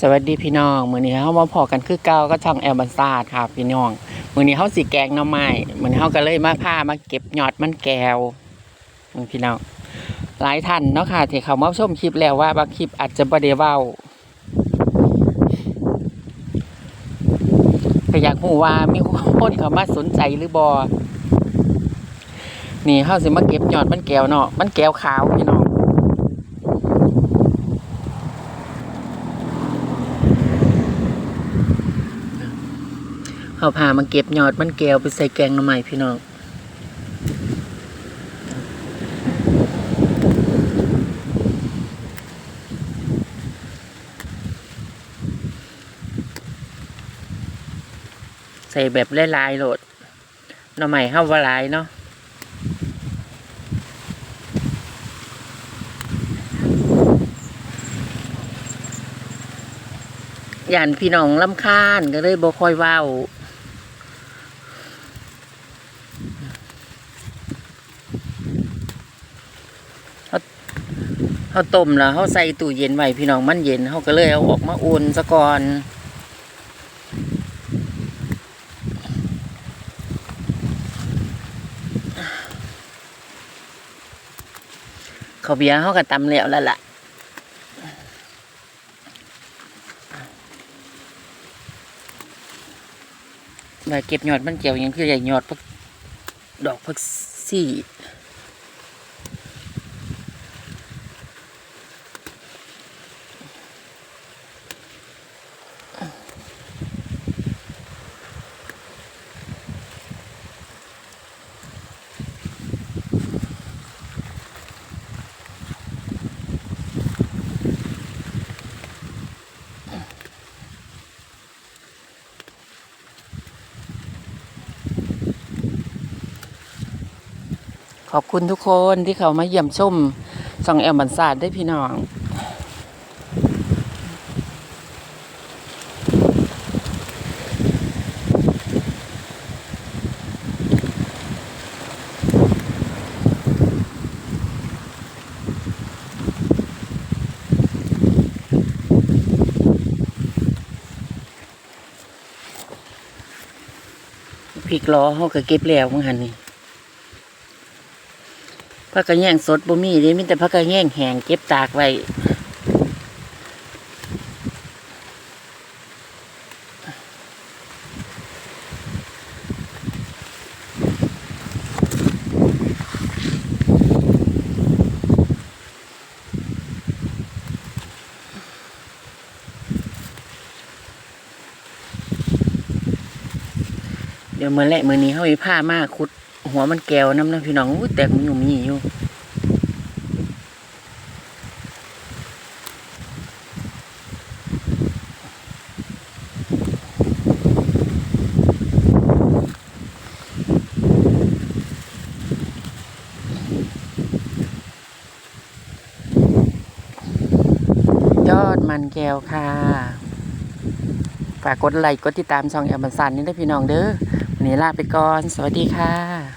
สวัสดีพี่น้อง มื้อนี้เฮามาพอกันคือเก่าก็ช่องแอลบันซาดครับพี่น้อง มื้อนี้เฮาสิแกงหน่อไม้มื้อนี้เฮาก็เลยมาพามาเก็บยอดมันแก้วพี่น้อง หลายท่านเนาะค่ะที่เขามาชมคลิปแล้วว่าบางคลิปอาจจะบ่ได้เว้าก็อยากรู้ว่ามีคนเขามาสนใจหรือบ่นี่เฮาสิมาเก็บยอดมันแก้วเนาะ มันแก้วขาวพี่น้อง เขาพามาเก็บยอดมันแก้วไปใส่แกงหน่อไม้พี่น้องใส่แบบลายๆโหลดหน่อไม้เข้าวาลายเนาะย่านพี่น้องลำคาญก็เลยบ่ค่อยเว้า เขาต้มแล้วเขาใส่ตู้เย็นไว้พี่น้องมันเย็นเขาก็เลยเอาออกมาอุ่นซะก่อนเขาเบียร์เขาก็ตำแล้วแล้วล่ะมาเก็บยอดมันเกี่ยวยังคือใหญ่ยอดพักดอกพักซี่ อบคุณทุกคนที่เขามาเยี่ยมชมช่องแอมบันซาดได้พี่น้องพริกล้อเขาก็เก็บแล้วมั้งหันนี่ ผักกระแยงสดบ่มีเด้มีแต่ผักกระแยงแห้งเก็บตากไว้เดี๋ยวเมื้อแรกมื้อนี้เฮาสิพามาขุด หัวมันแก้วน้ำนะพี่น้องอู้แตกมันอยู่มีอยู่ยอดมันแก้วค่ะ ฝากกดไลค์กดติดตามช่องแอมบันสันนี่ด้วยพี่น้องเด้อวันนี้ลาไปก่อน สวัสดีค่ะ